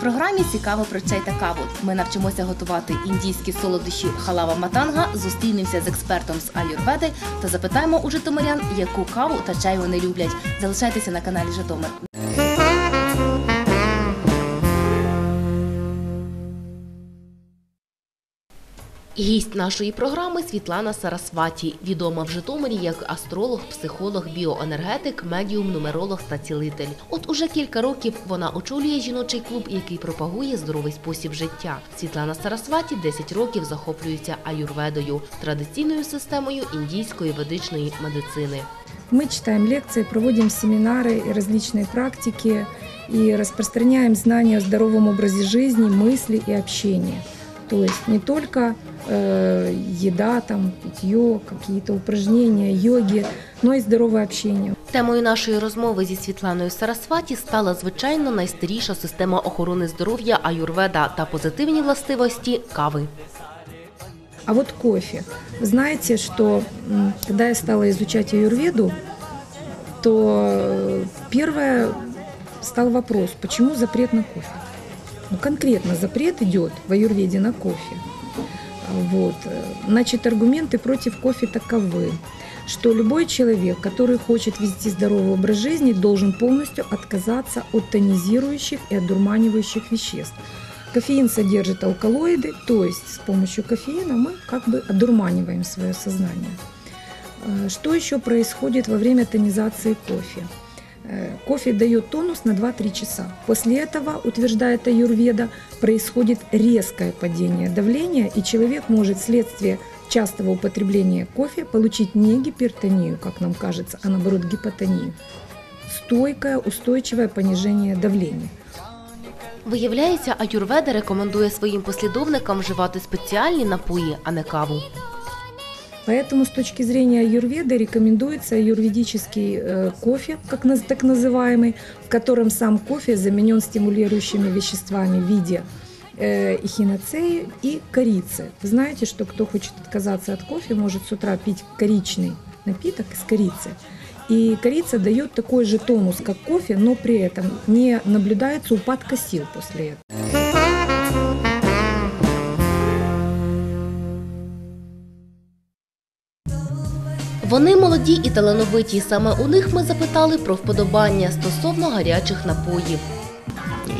Програмі цікаво про чай та каву. Ми навчимося готувати індійські солодощі халава матанга, зустрінемося з експертом з аюрведи та запитаємо у житомирян, яку каву та чай вони люблять. Залишайтеся на каналі Житомир. Гість нашої програми Світлана Сарасваті, відома в Житомирі як астролог, психолог, біоенергетик, медіум, нумеролог та цілитель. От уже кілька років вона очолює жіночий клуб, який пропагує здоровий спосіб життя. Світлана Сарасваті 10 років захоплюється аюрведою, традиційною системою індійської ведичної медицини. Мы читаем лекции, проводим семинары и различные практики и распространяем знания о здоровом образе жизни, мысли и общения. То есть не только э, еда, там, питье, какие-то упражнения, йоги, но и здоровое общение. Темою нашої розмови зі Світланою Сарасваті стала звичайно найстаріша система охорони здоров'я аюрведа та позитивні властивості кави. А вот кофе. Вы знаете, что м, когда я стала изучать аюрведу, то э, первое стал вопрос, почему запрет на кофе? Ну, конкретно запрет идет в аюрведе на кофе. Вот. Значит, аргументы против кофе таковы, что любой человек, который хочет вести здоровый образ жизни, должен полностью отказаться от тонизирующих и одурманивающих веществ. Кофеин содержит алкалоиды, то есть с помощью кофеина мы как бы одурманиваем свое сознание. Э, Что еще происходит во время тонизации кофе? Э, Кофе дает тонус на 2-3 часа. После этого, утверждает Аюрведа, происходит резкое падение давления, и человек может вследствие частого употребления кофе получить не гипертонию, как нам кажется, а наоборот гипотонию. Стойкое, устойчивое понижение давления. Виявляється, аюрведа рекомендує своїм послідовникам вживати спеціальні напої, а не каву. Поэтому с точки зрения аюрведы рекомендуется аюрведический э, кофе, как так называемый, в котором сам кофе заменен стимулирующими веществами в виде эхиноцеи и корицы. Вы знаете, что кто хочет отказаться от кофе, может с утра пить коричный напиток из корицы. И корица дает такой же тонус, как кофе, но при этом не наблюдается упадка сил после этого. Вони молоді і талановиті. Саме у них ми запитали про вподобання стосовно гарячих напоїв.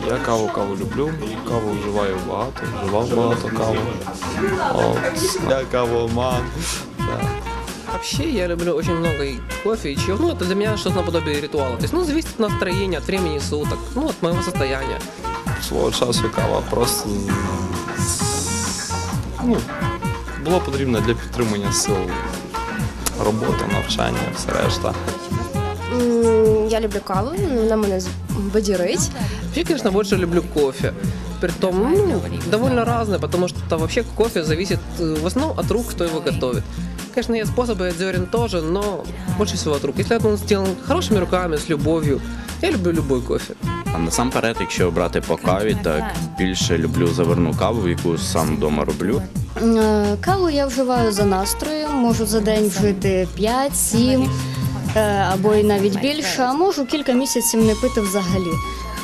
Я каву каву люблю, каву вживаю багато, вживав багато каву. От, я кавоман. Да. Вообще я люблю очень много и кофе, и чаев. Ну, это для меня что-то наподобие ритуала. То есть, ну, зависит от настроения, от времени суток, ну, от моего состояния. Свого часу кава просто ну, було потрібно для підтримання сил робота, навчання, все решта. Я люблю каву, вона мене з- бадьорить. Вообще, конечно, больше люблю кофе. Притом, ну, довольно разное, потому что вообще кофе зависит э, в основном от рук, кто его готовит. Конечно, есть способы от зерен тоже, но больше всего от рук. Если он сделан хорошими руками, с любовью, я люблю любой кофе. А насамперед, якщо брати по каві, так більше люблю заварну каву, яку сам вдома роблю. Е, Каву я вживаю за настроєм, можу за день вжити 5-7 е, або і навіть більше, а можу кілька місяців не пити взагалі.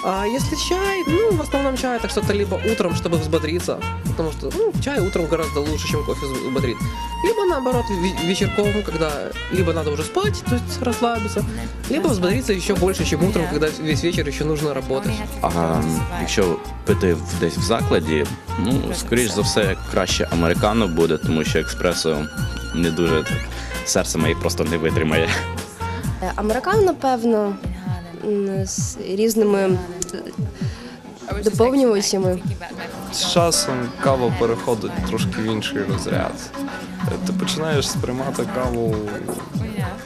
А если чай, ну, в основном чай это что-то либо утром, чтобы взбодриться, потому что ну, чай утром гораздо лучше, чем кофе взбодрит. Либо наоборот, ве- вечерком, когда либо надо уже спать, то есть расслабиться, либо взбодриться еще больше, чем утром, когда весь вечер еще нужно работать. А якщо пити десь в закладі, ну скоріш за все краще американо буде, тому що експресо не дуже так серце моє просто не витримає. Е, Американо, напевно, з різними доповнювачами. З часом кава переходить трошки в інший розряд. Ти починаєш сприймати каву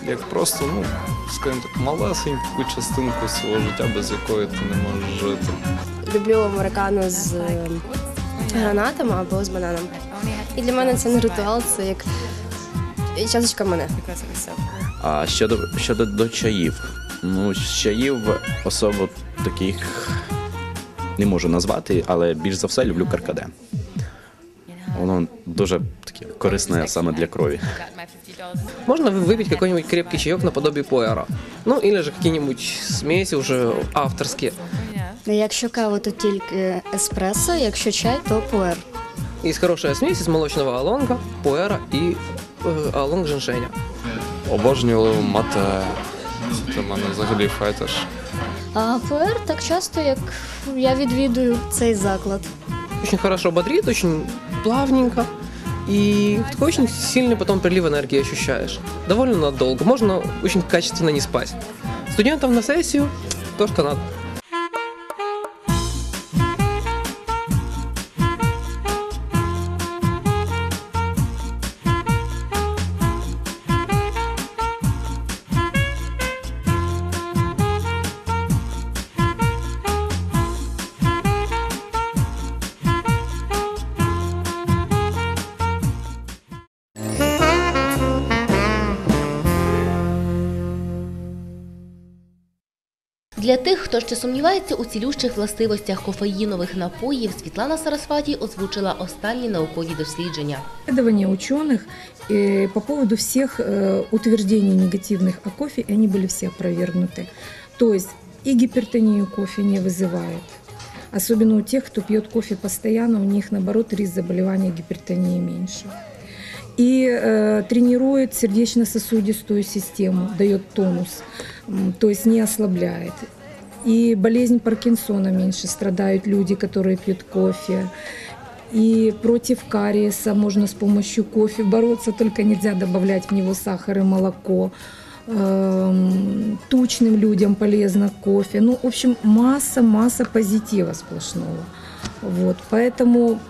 як просто, ну, скажімо так, малесеньку частинку свого життя, без якої ти не можеш жити. Люблю американо з е, гранатами або з бананом. І для мене це не ритуал, це як часочка мене. А щодо щодо до чаїв, ну з чаїв особо таких не можу назвати, але більш за все люблю каркаде. Воно дуже таке корисне саме для крові. Можно вы- выпить какой-нибудь крепкий чаек наподобие пуэра. Ну, или же какие-нибудь смеси уже авторские. Якщо кава, то тільки еспресо, якщо чай, то пуер. Есть хорошая смесь из молочного алонга, пуэра и э, алонг женьшеня. Обожнюю мате. Це для мене взагалі фетиш. А ПР так часто, як я відвідую цей заклад. Очень хорошо бодрит, очень плавненько. И такой очень сильный потом прилив энергии ощущаешь. Довольно надолго. Можно очень качественно не спать. Студентам на сессию то, что надо. Для тих, хто ще сумнівається у цілющих властивостях кофеїнових напоїв, Світлана Сарасваті озвучила останні наукові дослідження. Исследования ученых э, по поводу всех э, утверждений негативных о кофе, и они были все опровергнуты. То есть и гипертонию кофе не вызывает. Особенно у тех, кто пьет кофе постоянно, у них наоборот риск заболевания гипертонии меньше. И э, тренирует сердечно-сосудистую систему, дает тонус, то есть не ослабляет. И болезнь Паркинсона меньше страдают люди, которые пьют кофе. И против кариеса можно с помощью кофе бороться, только нельзя добавлять в него сахар и молоко. Эм, Тучным людям полезно кофе. Ну, в общем, масса-масса позитива сплошного. Вот, поэтому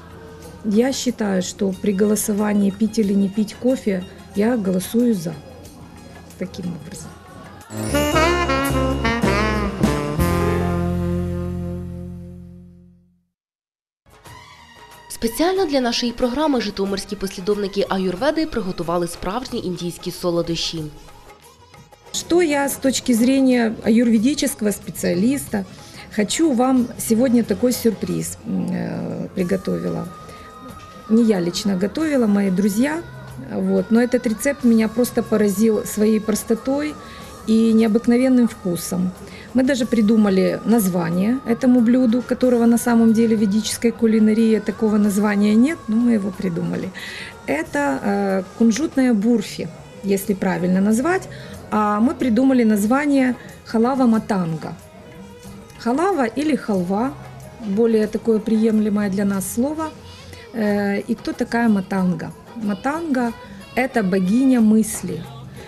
я считаю, что при голосовании пить или не пить кофе, я голосую за. Таким образом. Спеціально для нашої програми житомирські послідовники аюрведи приготували справжні індійські солодощі. Что я с точки зрения аюрведического специалиста хочу вам сегодня такой сюрприз э, приготовила. Не я лично готовила, мои друзья. Вот. Но этот рецепт меня просто поразил своей простотой и необыкновенным вкусом. Мы даже придумали название этому блюду, которого на самом деле в ведической кулинарии такого названия нет, но мы его придумали. Это э, кунжутная бурфи, если правильно назвать. А мы придумали название халава матанга. Халава или халва, более такое приемлемое для нас слово. Э, И кто такая матанга? Матанга – это богиня мысли,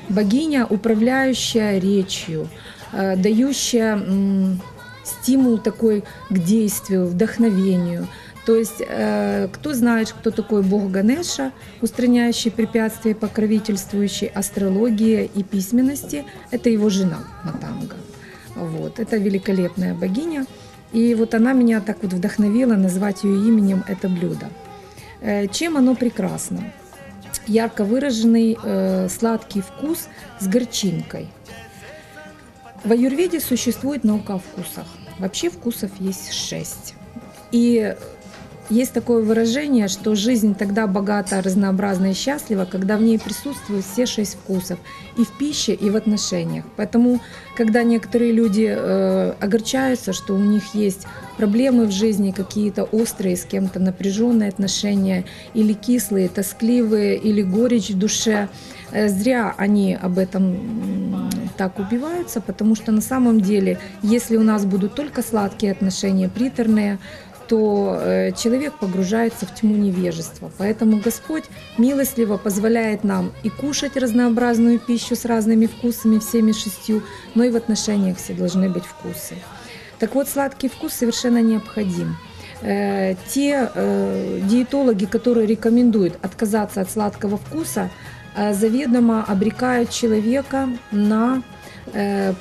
богиня, управляющая речью, э, дающая стимул такой к действию, вдохновению. То есть, э, кто знает, кто такой бог Ганеша, устраняющий препятствия, покровительствующий астрологии и письменности, это его жена Матанга. Вот, это великолепная богиня. И вот она меня так вот вдохновила назвать ее именем это блюдо. Э, Чем оно прекрасно? Ярко выраженный э, сладкий вкус с горчинкой. В аюрведе существует наука о вкусах. Вообще вкусов есть шесть. И есть такое выражение, что жизнь тогда богата, разнообразна и счастлива, когда в ней присутствуют все шесть вкусов и в пище, и в отношениях. Поэтому, когда некоторые люди э, огорчаются, что у них есть проблемы в жизни, какие-то острые, с кем-то напряженные отношения, или кислые, тоскливые, или горечь в душе, э, зря они об этом так убиваются, потому что на самом деле, если у нас будут только сладкие отношения, приторные, то э, человек погружается в тьму невежества. Поэтому Господь милостливо позволяет нам и кушать разнообразную пищу с разными вкусами, всеми шестью, но и в отношениях все должны быть вкусы. Так вот, сладкий вкус совершенно необходим. Э, Те э, диетологи, которые рекомендуют отказаться от сладкого вкуса, э, заведомо обрекают человека на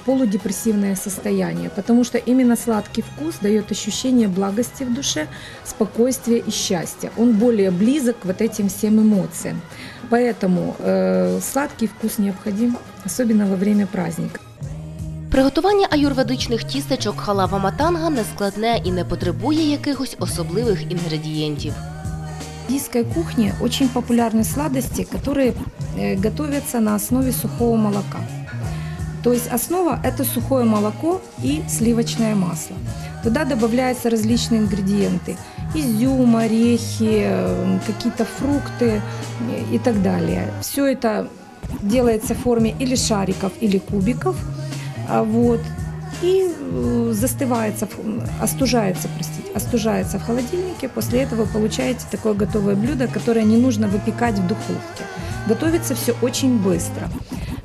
полудепрессивное состояние, потому что именно сладкий вкус дает ощущение благости в душе, спокойствия и счастья. Он более близок к вот этим всем эмоциям. Поэтому э, сладкий вкус необходим, особенно во время праздника. Приготування аюрведичних тістечок халава матанга не складне і не потребує якихось особливих інгредієнтів. В индийской кухне очень популярны сладости, которые э, готовятся на основе сухого молока. То есть основа – это сухое молоко и сливочное масло. Туда добавляются различные ингредиенты. Изюм, орехи, э, какие-то фрукты э, и так далее. Все это делается в форме или шариков, или кубиков. А Вот. И э, застывается, остужается, простите, остужается в холодильнике. После этого получаете такое готовое блюдо, которое не нужно выпекать в духовке. Готовится все очень быстро.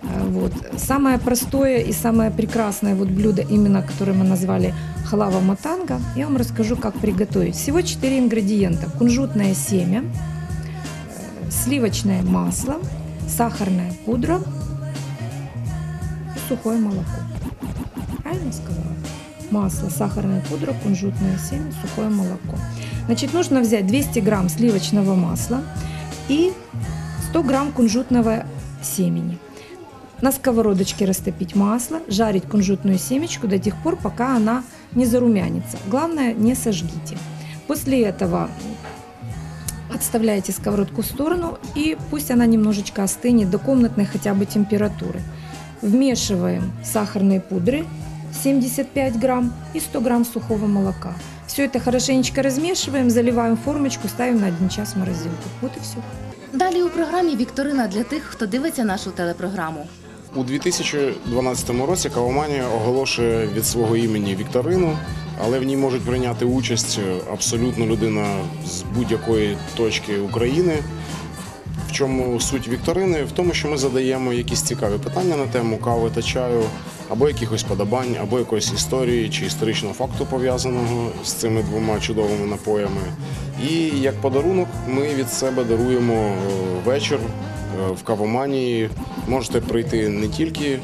А, Вот. Самое простое и самое прекрасное вот блюдо, именно которое мы назвали халава матанга, я вам расскажу, как приготовить. Всего 4 ингредиента. Кунжутное семя, э, сливочное масло, сахарная пудра и сухое молоко. Правильно сказала? Масло, сахарная пудра, кунжутное семя, сухое молоко. Значит, нужно взять 200 грамм сливочного масла и 100 грамм кунжутного семени. На сковородочке растопить масло, жарить кунжутную семечку до тех пор, пока она не зарумянится. Главное, не сожгите. После этого отставляете сковородку в сторону и пусть она немножечко остынет до комнатной хотя бы температуры. Вмешиваем сахарные пудры 75 грамм и 100 грамм сухого молока. Все это хорошенечко размешиваем, заливаем формочку, ставим на один час в морозилку. Вот и все. Далі у програмі Вікторина для тих, хто дивиться нашу телепрограму. У 2012 році Кавоманія оголошує від свого імені вікторину, але в ній можуть прийняти участь абсолютно людина з будь-якої точки України. В чому суть вікторини? В тому, що ми задаємо якісь цікаві питання на тему кави та чаю, або якихось подобань, або якоїсь історії чи історичного факту пов'язаного з цими двома чудовими напоями. І як подарунок ми від себе даруємо е, вечір е, в кавоманії. Можете прийти не тільки е,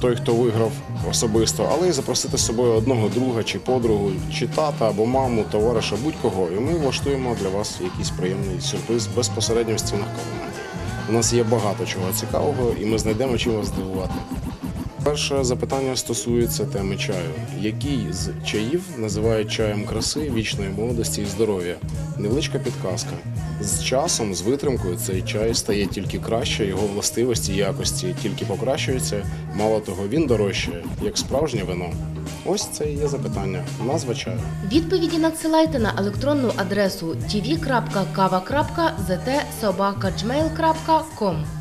той, хто виграв особисто, але й запросити з собою одного друга чи подругу, чи тата або маму, товариша, будь-кого. І ми влаштуємо для вас якийсь приємний сюрприз безпосередньо в стінах кавоманії. У нас є багато чого цікавого, і ми знайдемо чим вас здивувати. Перше запитання стосується теми чаю. Який з чаїв називають чаєм краси, вічної молодості і здоров'я? Невеличка підказка. З часом, з витримкою, цей чай стає тільки краще, його властивості якості тільки покращуються. Мало того, він дорожчає, як справжнє вино. Ось це і є запитання. Назва чаю. Відповіді надсилайте на електронну адресу tv.kava.zt.sobaka.gmail.com